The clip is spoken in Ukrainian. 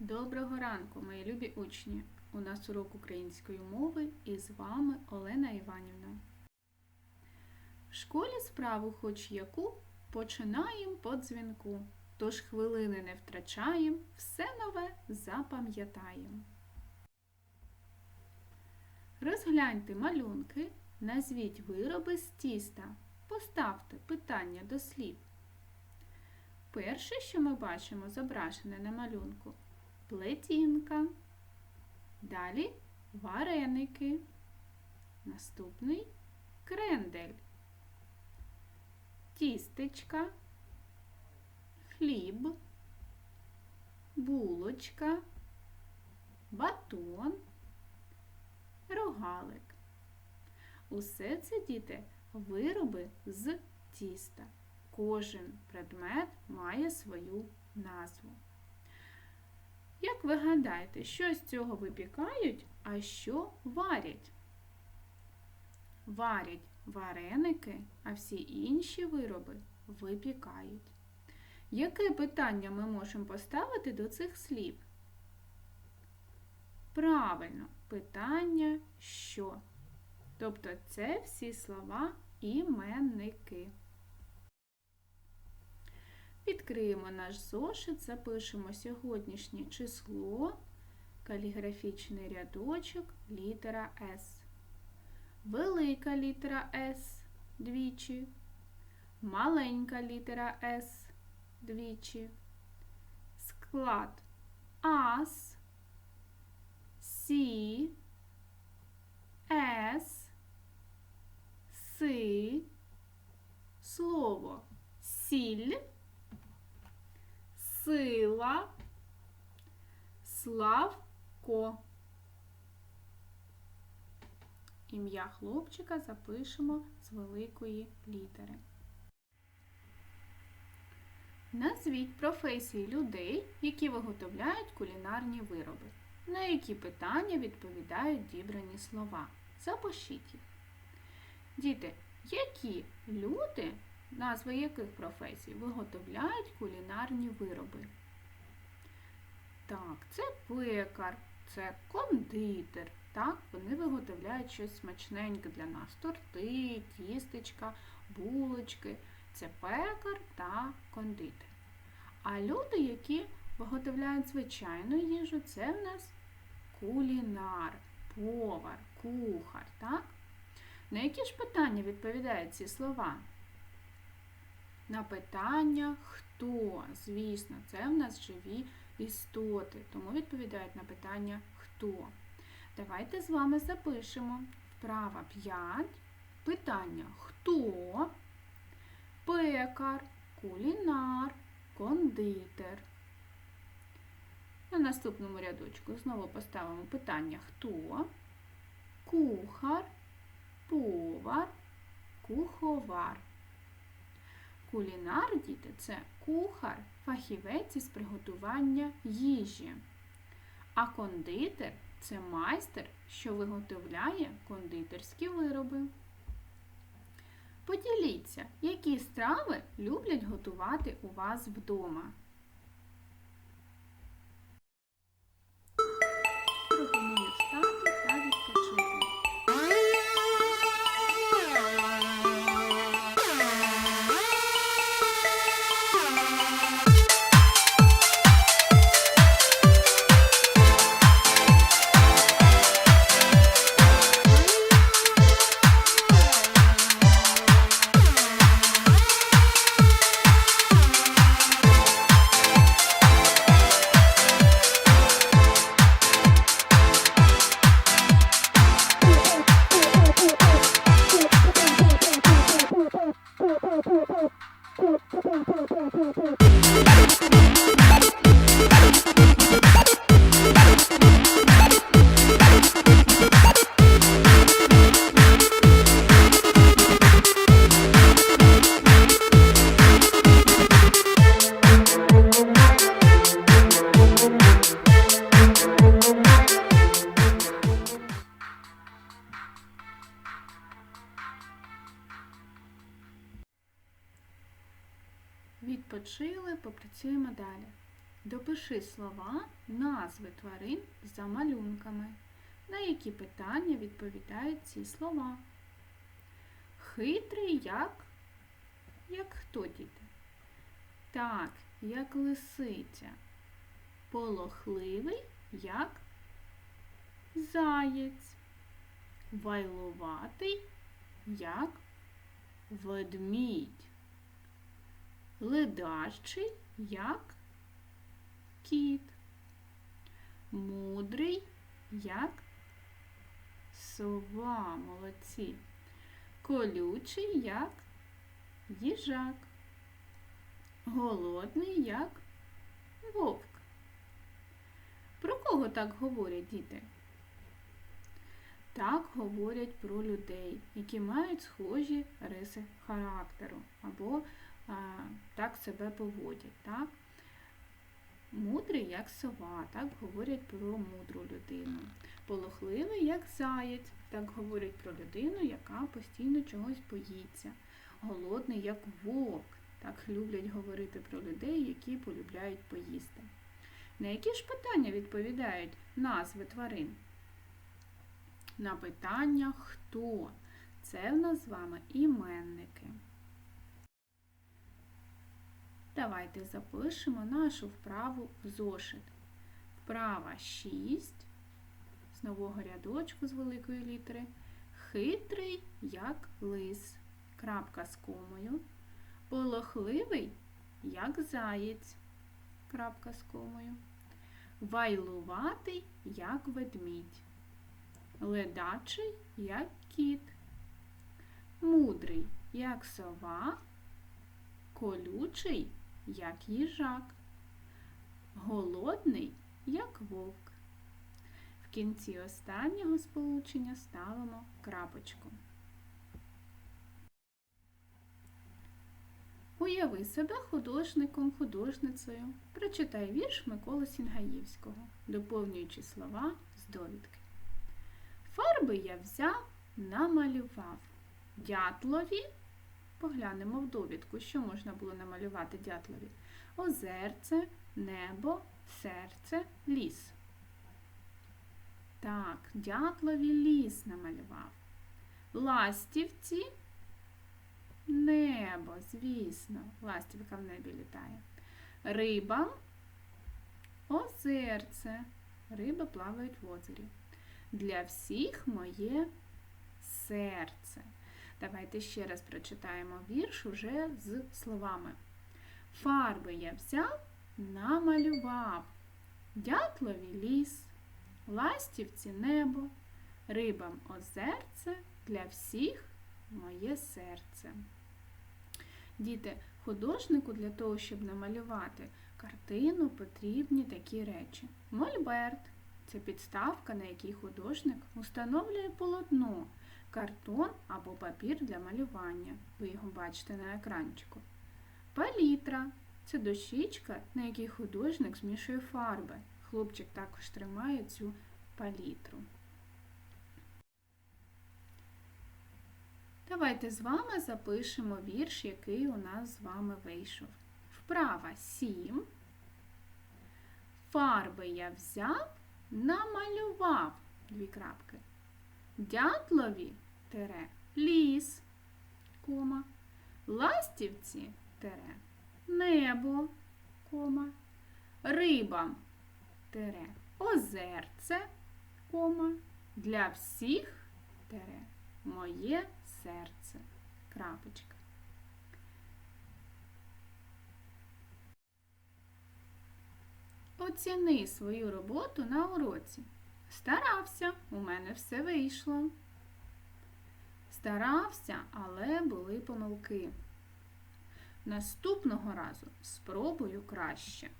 Доброго ранку, мої любі учні! У нас урок української мови і з вами Олена Іванівна. В школі справу хоч яку починаєм по дзвінку, тож хвилини не втрачаєм, все нове запам'ятаєм. Розгляньте малюнки, назвіть вироби з тіста, поставте питання до слів. Перше, що ми бачимо зображене на малюнку плетінка. Далі вареники. Наступний крендель. Тістечка, хліб, булочка, батон, рогалик. Усе це, діти, вироби з тіста. Кожен предмет має свою назву. Як ви гадаєте, що з цього випікають, а що варять? Варять вареники, а всі інші вироби випікають. Яке питання ми можемо поставити до цих слів? Правильно, питання що? Тобто це всі слова іменники. Відкриємо наш зошит, запишемо сьогоднішнє число, каліграфічний рядочок, літера С. Велика літера С двічі, маленька літера С двічі, склад АС, Славко. Ім'я хлопчика запишемо з великої літери. Назвіть професії людей, які виготовляють кулінарні вироби. На які питання відповідають дібрані слова. Запишіть їх. Діти, які люди назви яких професій виготовляють кулінарні вироби? Так, це пекар, це кондитер. Так, вони виготовляють щось смачненьке для нас. Торти, тістечка, булочки. Це пекар та кондитер. А люди, які виготовляють звичайну їжу, це в нас кулінар, повар, кухар. так? На які ж питання відповідають ці слова? На питання хто? Звісно, це в нас живі істоти, тому відповідають на питання хто. Давайте з вами запишемо вправа 5. Питання хто? Пекар, кулінар, кондитер. На наступному рядочку знову поставимо питання хто? Кухар, повар, куховар. Кулінар, діти, це кухар, фахівець із приготування їжі. А кондитер це майстер, що виготовляє кондитерські вироби. Поділіться, які страви люблять готувати у вас вдома. フフフフ。Відпочили, попрацюємо далі. допиши слова, назви тварин за малюнками. На які питання відповідають ці слова? Хитрий як? Як хто діти? Так, як лисиця. Полохливий як заєць. Вайлуватий як ведмідь. Ледащий як кіт. Мудрий як сова. Молодці. Колючий як їжак. Голодний як вовк. Про кого так говорять діти? Так говорять про людей, які мають схожі риси характеру або так себе поводять. Так? Мудрий, як сова, так говорять про мудру людину. Полохливий, як заєць, так говорять про людину, яка постійно чогось боїться. Голодний, як вовк, так люблять говорити про людей, які полюбляють поїсти. На які ж питання відповідають назви тварин? На питання хто? Це в нас з вами іменники. Давайте запишемо нашу вправу в зошит. Вправа 6 з нового рядочку з великої літери. Хитрий, як лис. Крапка з комою. Полохливий, як заєць. Крапка з комою. Вайлуватий, як ведмідь. Ледачий, як кіт. Мудрий, як сова. Колючий, як їжак. Голодний, як вовк. В кінці останнього сполучення ставимо крапочку. Уяви себе художником, художницею. Прочитай вірш Миколи Сінгаївського, доповнюючи слова з довідки. Фарби я взяв, намалював. Дятлові, поглянемо в довідку, що можна було намалювати дятлові. Озерце, небо, серце, ліс. Так, дятлові ліс намалював. Ластівці Небо, звісно, ластівка в небі літає. Риба, озерце. Риби плавають в озері. Для всіх моє серце. Давайте ще раз прочитаємо вірш уже з словами. Фарби я взяв, намалював. Дятлові ліс, ластівці небо, рибам озерце, для всіх моє серце. Діти, художнику для того, щоб намалювати картину, потрібні такі речі. Мольберт це підставка, на якій художник установлює полотно, картон або папір для малювання. Ви його бачите на екранчику. Палітра це дощечка, на якій художник змішує фарби. Хлопчик також тримає цю палітру. Давайте з вами запишемо вірш, який у нас з вами вийшов. Вправа 7. Фарби я взяв, намалював дві крапки. Дятлові тере ліс, кома, ластівці тере небо, кома, рибам тере озерце, кома, для всіх тере моє серце. Крапочка. Оціни свою роботу на уроці. Старався, у мене все вийшло. Старався, але були помилки. Наступного разу спробую краще.